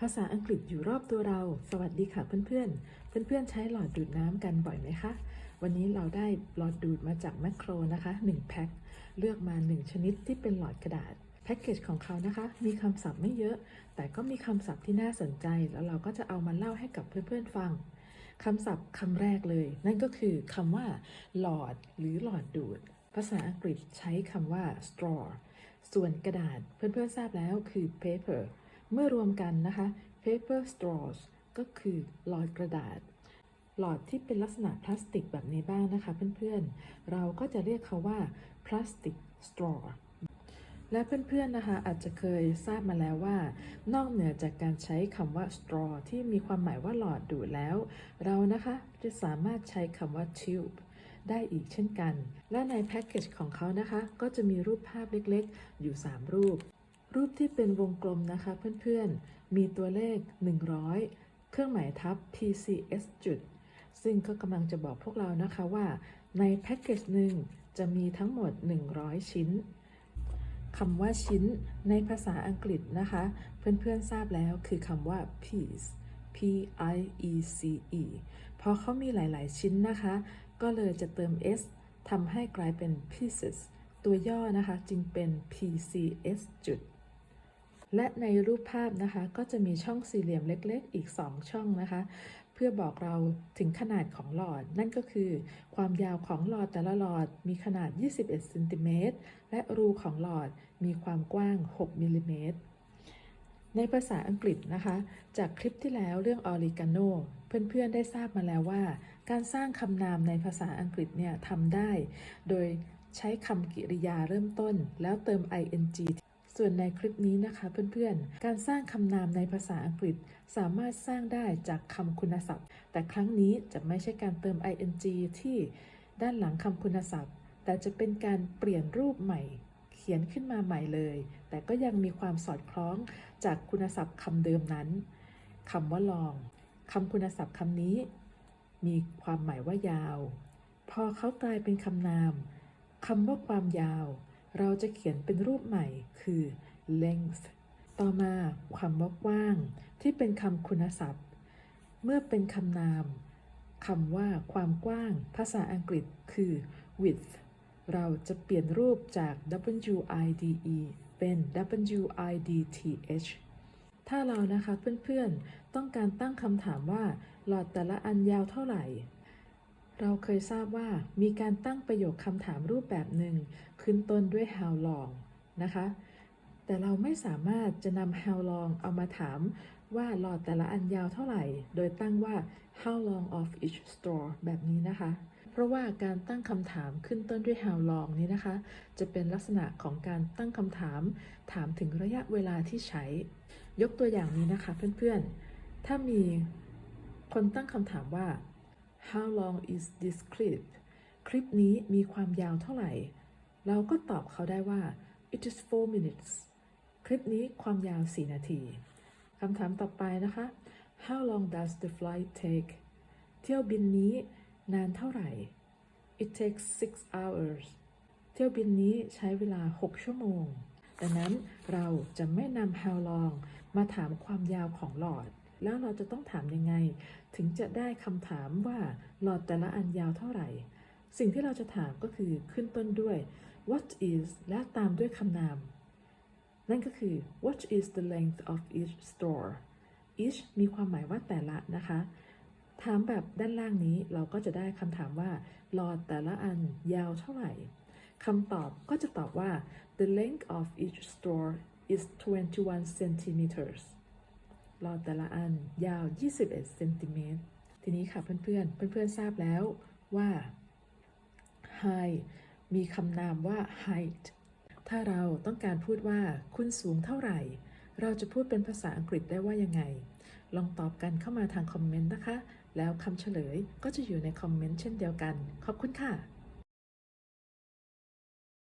ภาษาอังกฤษอยู่รอบตัวเรา สวัสดีค่ะเพื่อนๆ เพื่อนๆ ใช้หลอดดูดน้ำกันบ่อยไหมคะ วันนี้เราได้หลอดดูดมาจากแมคโครนะคะ 1 แพ็ค เลือกมา 1 ชนิดที่เป็นหลอดกระดาษ แพ็กเกจของเขานะคะ มีคำศัพท์ไม่เยอะ แต่ก็มีคำศัพท์ที่น่าสนใจ แล้วเราก็จะเอามาเล่าให้กับเพื่อนๆ ฟังคำศัพท์คำแรกเลย นั่นก็คือคำว่าหลอด หรือหลอดดูด ภาษาอังกฤษใช้คำว่า straw ส่วนกระดาษเพื่อนๆ ทราบแล้วคือ paper เมื่อรวมกันนะคะ paper straws ก็คือหลอดกระดาษ หลอดที่เป็นลักษณะพลาสติกแบบนี้บ้างนะคะเพื่อนๆ เราก็จะเรียกเขาว่า plastic straw และเพื่อนๆ นะคะ อาจจะเคยทราบมาแล้วว่า นอกเหนือจากการใช้คำว่า straw ที่มีความหมายว่าหลอดดูดแล้ว เรานะคะจะสามารถใช้คำว่า tube ได้อีกเช่นกัน และในแพ็กเกจของเขานะคะ ก็จะมีรูปภาพเล็กๆ อยู่ 3 รูป รูปที่เป็นวงกลมนะคะเพื่อนๆ มีตัวเลข 100 เครื่องหมายทับ PCS จุด ซึ่งก็กำลังจะบอกพวกเรานะคะว่าในแพ็กเกจหนึ่งจะมีทั้งหมด 100 ชิ้นคำว่าชิ้นในภาษาอังกฤษนะคะ เพื่อนๆทราบแล้วคือคำว่า piece p i e c e พอเขามีหลายๆ ชิ้นนะคะ ก็เลยจะเติม s ทำให้กลายเป็น pieces ตัวย่อนะคะจึงเป็น pcs จุด และในรูปภาพนะคะก็จะมีช่องสี่เหลี่ยมเล็กๆ อีก 2 ช่องนะคะ เพื่อบอกเราถึงขนาดของหลอด นั่นก็คือ ความยาวของหลอดแต่ละหลอดมีขนาด 21เซนติเมตรและรูของหลอดมีความกว้าง 6มิลลิเมตรในภาษาอังกฤษนะคะ จากคลิปที่แล้วเรื่องออริกาโนเพื่อนๆได้ทราบมาแล้วว่า การสร้างคำนามในภาษาอังกฤษเนี่ยทำได้ โดยใช้คำกริยาเริ่มต้น แล้วเติม ing ส่วนในคลิปนี้นะคะเพื่อนๆ การสร้างคำนามในภาษาอังกฤษสามารถสร้างได้จากคำคุณศัพท์ แต่ครั้งนี้จะไม่ใช่การเติม ing ที่ด้านหลังคำคุณศัพท์ แต่จะเป็นการเปลี่ยนรูปใหม่ เขียนขึ้นมาใหม่เลย แต่ก็ยังมีความสอดคล้องจากคุณศัพท์คำเดิมนั้นคำว่าลองคำคุณศัพท์คำนี้ มีความหมายว่ายาว พอเขากลายเป็นคำนามคำว่าความยาว เราจะเขียนเป็นรูปใหม่คือ length ต่อมาคำว่ากว้าง ที่เป็นคำคุณศัพท์ เมื่อเป็นคำนามคำว่าความกว้าง ภาษาอังกฤษคือ width เราจะเปลี่ยนรูปจาก wide เป็น width ถ้าเรานะคะเพื่อนๆ ต้องการตั้งคำถามว่าหลอดแต่ละอันยาวเท่าไหร่ เราเคยทราบว่ามีการตั้งประโยคคำถามรูปแบบหนึ่ง ขึ้นต้นด้วย how long นะคะ แต่เราไม่สามารถจะนำ how long เอามาถามว่าหลอดแต่ละอันยาวเท่าไหร่ โดยตั้งว่า how long of each straw แบบนี้นะคะ เพราะว่าการตั้งคำถามขึ้นต้นด้วย how long นี้นะคะ จะเป็นลักษณะของการตั้งคำถาม ถามถึงระยะเวลาที่ใช้ ยกตัวอย่างนี้นะคะเพื่อนๆ ถ้ามีคนตั้งคำถามว่า how long is this clip คลิปนี้มีความยาวเท่าไหร่ เราก็ตอบเขาได้ว่า it is 4 minutes คลิปนี้ความยาว 4 นาทีคำถามต่อไปนะคะ how long does the flight take เที่ยวบินนี้นานเท่าไหร่ it takes 6 hours เที่ยวบินนี้ใช้เวลา 6 ชั่วโมง ดังนั้นเราจะไม่นำ how long มาถามความยาวของหลอด แล้วเราจะต้องถามยังไง ถึงจะได้คำถามว่าหลอดแต่ละอันยาวเท่าไหร่ สิ่งที่เราจะถามก็คือขึ้นต้นด้วย what is และตามด้วยคำนาม นั่นก็คือ what is the length of each store each มีความหมายว่าแต่ละนะคะ ถามแบบด้านล่างนี้เราก็จะได้คำถามว่าหลอดแต่ละอันยาวเท่าไหร่คำตอบก็จะตอบว่า the length of each store is 21 centimeters หลอดแต่ละอันยาว 21เซนติเมตรทีนี้ค่ะเพื่อนๆ เพื่อนๆ ทราบแล้วว่า high มีคำนามว่า height ถ้าเราต้องการพูดว่าคุณสูงเท่าไหร่ เราจะพูดเป็นภาษาอังกฤษได้ว่ายังไง ลองตอบกันเข้ามาทางคอมเมนต์นะคะ แล้วคำเฉลยก็จะอยู่ในคอมเมนต์เช่นเดียวกัน ขอบคุณค่ะ